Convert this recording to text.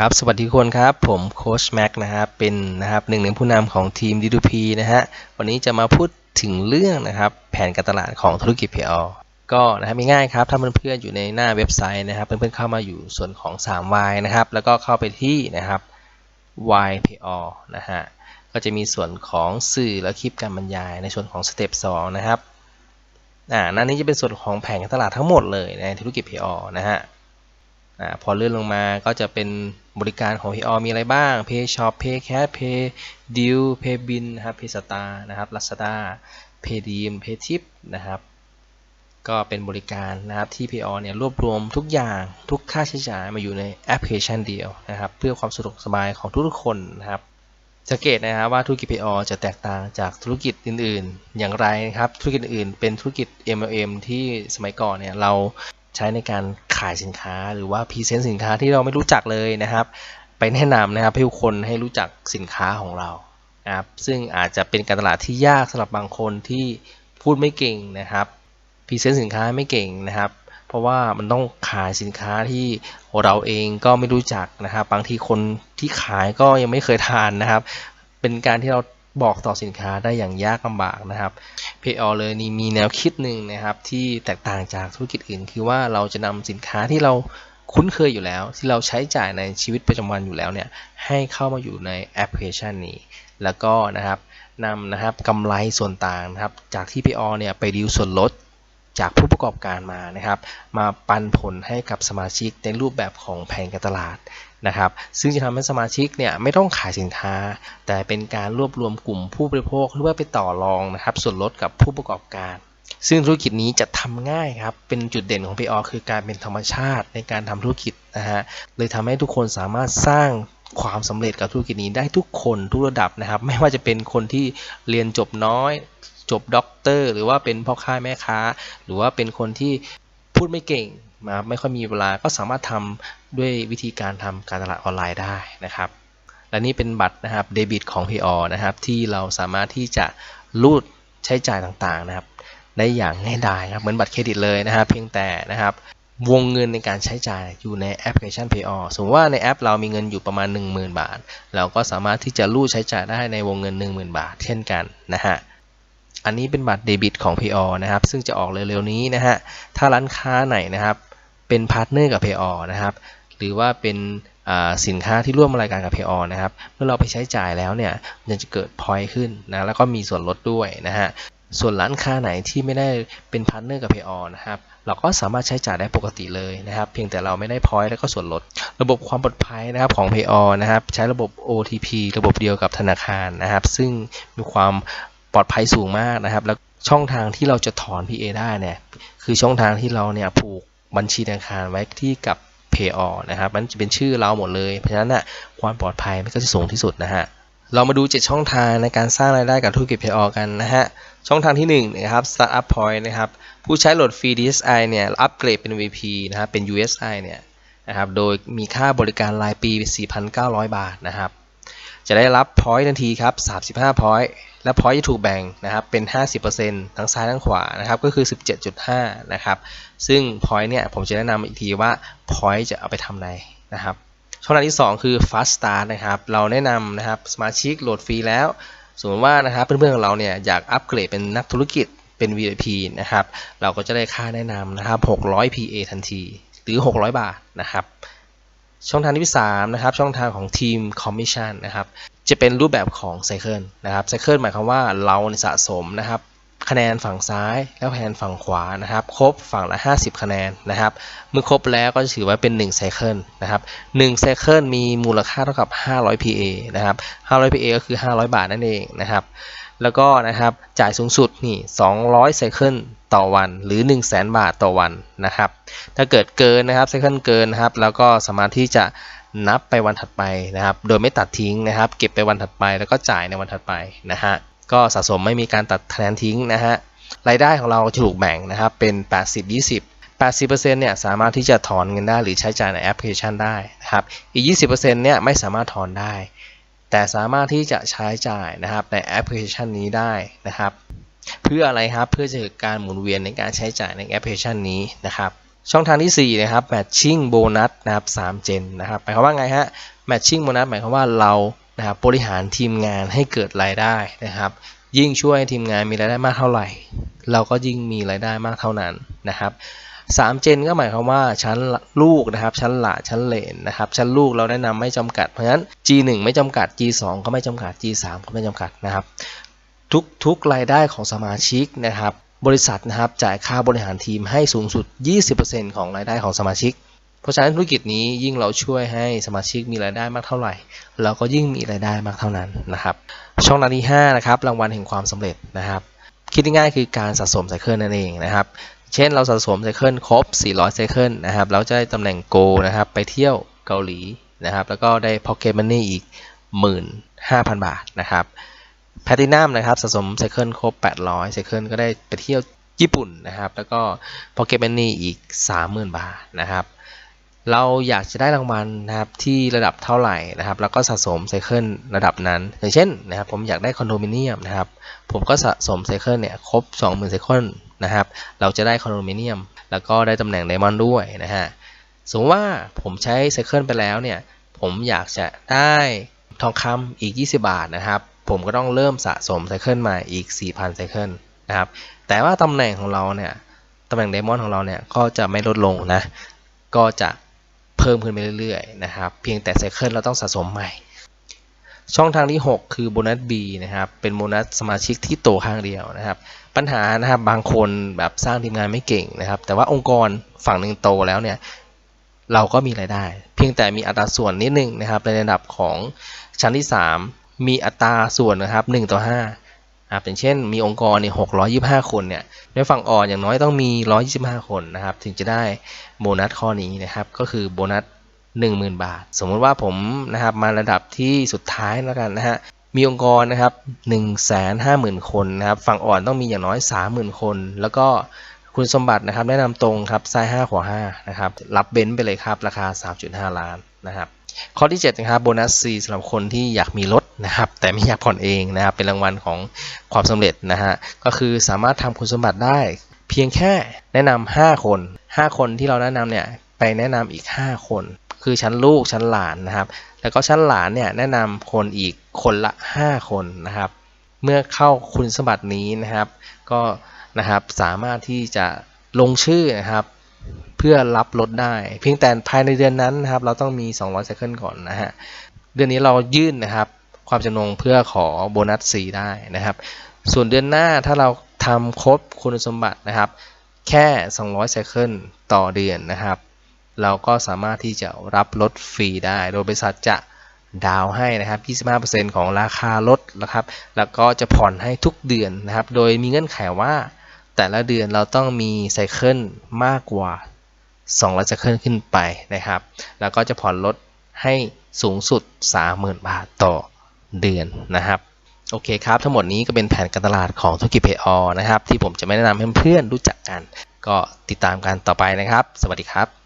ครับ สวัสดีทุกคนครับ ผมโค้ชแม็กนะครับ เป็นนะครับหนึ่งในผู้นำของทีม D2P นะฮะ วันนี้จะมาพูดถึงเรื่องนะครับ แผนการตลาดของธุรกิจ PR ก็นะครับง่ายๆครับ ถ้าเพื่อนๆอยู่ในหน้าเว็บไซต์นะครับ เพื่อนๆเข้ามาอยู่ส่วนของ 3Y นะครับ แล้วก็เข้าไปที่นะครับ YPR นะฮะ ก็จะมีส่วนของสื่อและคลิปการบรรยายในส่วนของสเต็ป2นะครับ อ่านั่นนี้จะเป็นส่วนของแผนการตลาดทั้งหมดเลยในธุรกิจ PR นะฮะ อ่าพอเลื่อนลงมาก็จะเป็นบริการของ PR มีอะไรบ้าง Pay Shop Pay Cash Pay Deal Pay Bin นะครับ Pay Star นะครับ Lazada Pay d i m Pay Tip นะครับ ก็เป็นบริการนะครับที่ PR เนี่ยรวบรวมทุกอย่างทุกค่าใช้จ่ายมาอยู่ในแอปพลิเคชันเดียวนะครับ เพื่อความสะดวกสบายของทุกๆคนนะครับสังเกตนะครับว่าธุรกิจ PR จะแตกต่างจากธุรกิจอื่น ๆ อย่างไรนะครับธุรกิจอื่นเป็นธุรกิจ MLM ที่สมัยก่อนเนี่ยเรา ใช้ในการขายสินค้าหรือว่าพรีเซนต์สินค้าที่เราไม่รู้จักเลยนะครับ ไปแนะนำนะครับให้ทุกคนให้รู้จักสินค้าของเรานะครับซึ่งอาจจะเป็นการตลาดที่ยากสำหรับบางคนที่พูดไม่เก่งนะครับพรีเซนต์สินค้าไม่เก่งนะครับ เพราะว่ามันต้องขายสินค้าที่เราเองก็ไม่รู้จักนะครับ บางทีคนที่ขายก็ยังไม่เคยทานนะครับ เป็นการที่เรา บอกต่อสินค้าได้อย่างยากลำบากนะครับ PayOr เลยนี่มีแนวคิดหนึ่งนะครับที่แตกต่างจากธุรกิจอื่น คือว่าเราจะนำสินค้าที่เราคุ้นเคยอยู่แล้ว ที่เราใช้จ่ายในชีวิตประจำวันอยู่แล้วเนี่ยให้เข้ามาอยู่ในแอปพลิเคชันนี้ แล้วก็นะครับนำนะครับกำไรส่วนต่างนะครับจากที่ PayOr เนี่ยไปดีลส่วนลด จากผู้ประกอบการมานะครับ มาปันผลให้กับสมาชิกในรูปแบบของแผนการตลาดนะครับ ซึ่งจะทำให้สมาชิกเนี่ยไม่ต้องขายสินค้า แต่เป็นการรวบรวมกลุ่มผู้บริโภคหรือว่าไปต่อรองนะครับ ส่วนลดกับผู้ประกอบการ ซึ่งธุรกิจนี้จะทำง่ายครับ เป็นจุดเด่นของ PR คือการเป็นธรรมชาติในการทำธุรกิจนะฮะเลยทำให้ทุกคนสามารถสร้างความสำเร็จกับธุรกิจนี้ได้ทุกคนทุกระดับนะครับ ไม่ว่าจะเป็นคนที่เรียนจบน้อย จบด็อกเตอร์ หรือว่าเป็นพ่อค้าแม่ค้า หรือว่าเป็นคนที่พูดไม่เก่งมาไม่ค่อยมีเวลาก็สามารถทำด้วยวิธีการทำการตลาดออนไลน์ได้นะครับ และนี่เป็นบัตรนะครับเดบิตของ PR นะครับที่เราสามารถที่จะรูดใช้จ่ายต่างๆนะครับ ได้อย่างง่ายดายครับเหมือนบัตรเครดิตเลยนะครับเพียงแต่นะครับวงเงินในการใช้จ่ายอยู่ในแอปพลิเคชัน PR สมมติว่าในแอปเรามีเงินอยู่ประมาณ 10,000 บาท เราก็สามารถที่จะรูดใช้จ่ายได้ในวงเงิน 10,000 บาท เช่นกันนะฮะ อันนี้เป็นบัตรเดบิตของ PR นะครับ ซึ่งจะออกเร็วๆนี้นะฮะ ถ้าร้านค้าไหนนะครับ เป็นพาร์ทเนอร์กับ PR นะครับ หรือว่าเป็นสินค้าที่ร่วมรายการกับ PR นะครับ เมื่อเราไปใช้จ่ายแล้วเนี่ย มันจะเกิดพอยต์ขึ้นนะ แล้วก็มีส่วนลดด้วยนะฮะ ส่วนร้านค้าไหนที่ไม่ได้เป็นพาร์ทเนอร์กับ PR นะครับ เราก็สามารถใช้จ่ายได้ปกติเลยนะครับ เพียงแต่เราไม่ได้พอยต์แล้วก็ส่วนลด ระบบความปลอดภัยนะครับของ PR นะครับ ใช้ระบบ OTP ระบบเดียวกับธนาคารนะครับ ซึ่งมีความ ปลอดภัยสูงมากนะครับ แล้วช่องทางที่เราจะถอน PA ได้เนี่ยคือช่องทางที่เราเนี่ยผูกบัญชีธนาคารไว้ที่กับ Payor นะครับ มันจะเป็นชื่อเราหมดเลย เพราะฉะนั้นนะความปลอดภัยมันก็จะสูงที่สุดนะฮะเรามาดู 7 ช่องทางในการสร้างรายได้กับธุรกิจ Payor กันนะฮะช่องทางที่1นะครับ Startup Point นะครับผู้ใช้โหลดฟรี DSI เนี่ยอัปเกรดเป็น VP นะครับเป็น USI เนี่ยนะครับโดยมีค่าบริการรายปี 4,900 บาทนะครับจะได้รับ point ทันทีครับ 35 point และ point จะถูกแบ่งนะครับเป็น 50%ทั้งซ้ายทั้งขวานะครับก็คือ 17.5 นะครับ ซึ่ง point เนี่ยผมจะแนะนำอีกทีว่า point จะเอาไปทำอะไรนะครับช่องทางที่ 2 คือ fast start นะครับ เราแนะนำนะครับสมาชิกโหลดฟรีแล้ว สมมติว่านะครับเพื่อนๆของเราเนี่ยอยากอัปเกรดเป็นนักธุรกิจเป็น VIP นะครับ เราก็จะได้ค่าแนะนำนะครับ 600 PA ทันที หรือ 600 บาทนะครับ ช่องทางที่3นะครับช่องทางของทีมคอมมิชชั่นนะครับจะเป็นรูปแบบของไซเคิลนะครับไซเคิลหมายความว่าเราสะสมนะครับคะแนนฝั่งซ้ายแล้วคะแนนฝั่งขวานะครับครบฝั่งละ 50 คะแนนนะครับเมื่อครบแล้วก็จะถือว่าเป็น1ไซเคิลนะครับ1ไซเคิลมีมูลค่าเท่ากับ 500 PA นะครับ500 PA ก็คือ 500 บาทนั่นเองนะครับ แล้วก็นะครับจ่ายสูงสุดนี่200ไซเคิลต่อวันหรือ 1 0 0 0 0แบาทต่อวันนะครับ ถ้าเกิดเกินนะครับไซเคิลเกินนะครับ แล้วก็สามารถที่จะนับไปวันถัดไปนะครับ โดยไม่ตัดทิ้งนะครับ เก็บไปวันถัดไปแล้วก็จ่ายในวันถัดไปนะฮะก็สะสมไม่มีการตัดคะแนนทิ้งนะฮะรายได้ของเราจะถูกแบ่งนะครับเป็น 80 20 80%เนี่ยสามารถที่จะถอนเงินได้หรือใช้จ่ายในแอปพลิเคชันได้นะครับ อีก 20%เนี่ยไม่สามารถถอนได้ แต่สามารถที่จะใช้จ่ายนะครับในแอปพลิเคชันนี้ได้นะครับ เพื่ออะไรครับเพื่อจะเกิดการหมุนเวียนในการใช้จ่ายในแอปพลิเคชันนี้นะครับ ช่องทางที่ 4 นะครับ matching bonus นะครับ3 gen นะครับหมายความว่าไงฮะ matching bonus หมายความว่าเรานะครับบริหารทีมงานให้เกิดรายได้นะครับ ยิ่งช่วยทีมงานมีรายได้มากเท่าไหร่ เราก็ยิ่งมีรายได้มากเท่านั้นนะครับ 3เจนก็หมายความว่าชั้นลูกนะครับ ชั้นหลาชั้นเลนนะครับ ชั้นลูกเราแนะนำไม่จำกัด เพราะฉะนั้น G1 ไม่จำกัด G2 ก็ไม่จำกัด G3 ก็ไม่จำกัดนะครับ ทุกทุกรายได้ของสมาชิกนะครับ บริษัทนะครับจ่ายค่าบริหารทีมให้สูงสุด 20%ของรายได้ของสมาชิก เพราะฉะนั้นธุรกิจนี้ยิ่งเราช่วยให้สมาชิกมีรายได้มากเท่าไหร่ เราก็ยิ่งมีรายได้มากเท่านั้นนะครับ ช่องทาที่5นะครับรางวัลแห่งความสำเร็จนะครับคิดง่ายๆคือการสะสมไซเคิลนั่นเองนะครับ เช่นเราสะสมไซเคิลครบ 400 ไซเคิลนะครับ เราจะได้ตำแหน่งโกนะครับ ไปเที่ยวเกาหลีนะครับ แล้วก็ได้ Pocket Money อีก 15,000 บาทนะครับแพทินัมนะครับสะสมไซเคิลครบ 800 ไซเคิลก็ได้ไปเที่ยวญี่ปุ่นนะครับ แล้วก็ Pocket Money อีก 30,000 บาทนะครับ เราอยากจะได้รางวัลนะครับที่ระดับเท่าไหร่นะครับ แล้วก็สะสมไซเคิลระดับนั้น อย่างเช่นนะครับผมอยากได้คอนโดมิเนียมนะครับ ผมก็สะสมไซเคิลเนี่ยครบ 20,000 ไซเคิล นะครับ เราจะได้คอนโดมิเนียม แล้วก็ได้ตำแหน่งไดมอนด์ด้วยนะฮะ สมมติว่าผมใช้ไซเคิลไปแล้วเนี่ย ผมอยากจะได้ทองคำอีก 20 บาทนะครับ ผมก็ต้องเริ่มสะสมไซเคิลมาอีก 4,000ไซเคิลนะครับ แต่ว่าตำแหน่งของเราเนี่ย ตำแหน่งไดมอนด์ของเราเนี่ย ก็จะไม่ลดลงนะ ก็จะเพิ่มขึ้นไปเรื่อยๆนะครับ เพียงแต่ไซเคิลเราต้องสะสมใหม่ ช่องทางที่ 6 คือโบนัส B นะครับ เป็นโบนัสสมาชิกที่โตข้างเดียวนะครับ ปัญหานะครับบางคนแบบสร้างทีมงานไม่เก่งนะครับ แต่ว่าองค์กรฝั่งหนึ่งโตแล้วเนี่ยเราก็มีรายได้ เพียงแต่มีอัตราส่วนนิดนึงนะครับในระดับของชั้นที่ 3 มีอัตราส่วนนะครับ1ต่อ5ครับอย่างเช่น มีองค์กรเนี่ย625 คนเนี่ยในฝั่งอ่อนอย่างน้อยต้องมี 125 คนนะครับ ถึงจะได้โบนัสข้อนี้นะครับ ก็คือโบนัส 10,000 บาท สมมุติว่าผมนะครับมาระดับที่สุดท้ายแล้วกันนะฮะมีองค์กรนะครับ150,000 คนนะครับฝั่งอ่อนต้องมีอย่างน้อย 30,000 คน แล้วก็คุณสมบัตินะครับแนะนำตรงครับไซส์5ขวา5นะครับรับเบนซ์ไปเลยครับราคา 3.5 ล้านนะครับข้อที่7นะครับโบนัส C สำหรับคนที่อยากมีรถนะครับแต่ไม่อยากผ่อนเองนะครับเป็นรางวัลของความสำเร็จนะฮะก็คือสามารถทำคุณสมบัติได้ เพียงแค่แนะนำ5คน 5 คนที่เราแนะนำเนี่ยไปแนะนำอีก 5 คน คือชั้นลูกชั้นหลานนะครับ แล้วก็ชั้นหลานเนี่ยแนะนำคนอีกคนละ 5 คนนะครับ เมื่อเข้าคุณสมบัตินี้นะครับ ก็นะครับสามารถที่จะลงชื่อนะครับเพื่อรับรถได้ เพียงแต่ภายในเดือนนั้นนะครับ เราต้องมี 200ไซเคิลก่อนนะฮะเดือนนี้เรายื่นนะครับ ความจำนงเพื่อขอโบนัส C ได้นะครับ ส่วนเดือนหน้าถ้าเราทำครบคุณสมบัตินะครับ แค่ 200ไซเคิลต่อเดือนนะครับ เราก็สามารถที่จะรับรถฟรีได้ โดยบริษัทจะดาวให้นะครับ 25%ของราคารถนะครับ แล้วก็จะผ่อนให้ทุกเดือนนะครับ โดยมีเงื่อนไขว่า แต่ละเดือนเราต้องมีไซเคิลมากกว่า200ไซเคิลขึ้นไปนะครับ แล้วก็จะผ่อนรถให้สูงสุด 30,000 บาทต่อเดือนนะครับ โอเคครับ ทั้งหมดนี้ก็เป็นแผนการตลาดของธุรกิจเพย์อนะครับ ที่ผมจะไม่แนะนำให้เพื่อนๆรู้จักกัน ก็ติดตามกันต่อไปนะครับ สวัสดีครับ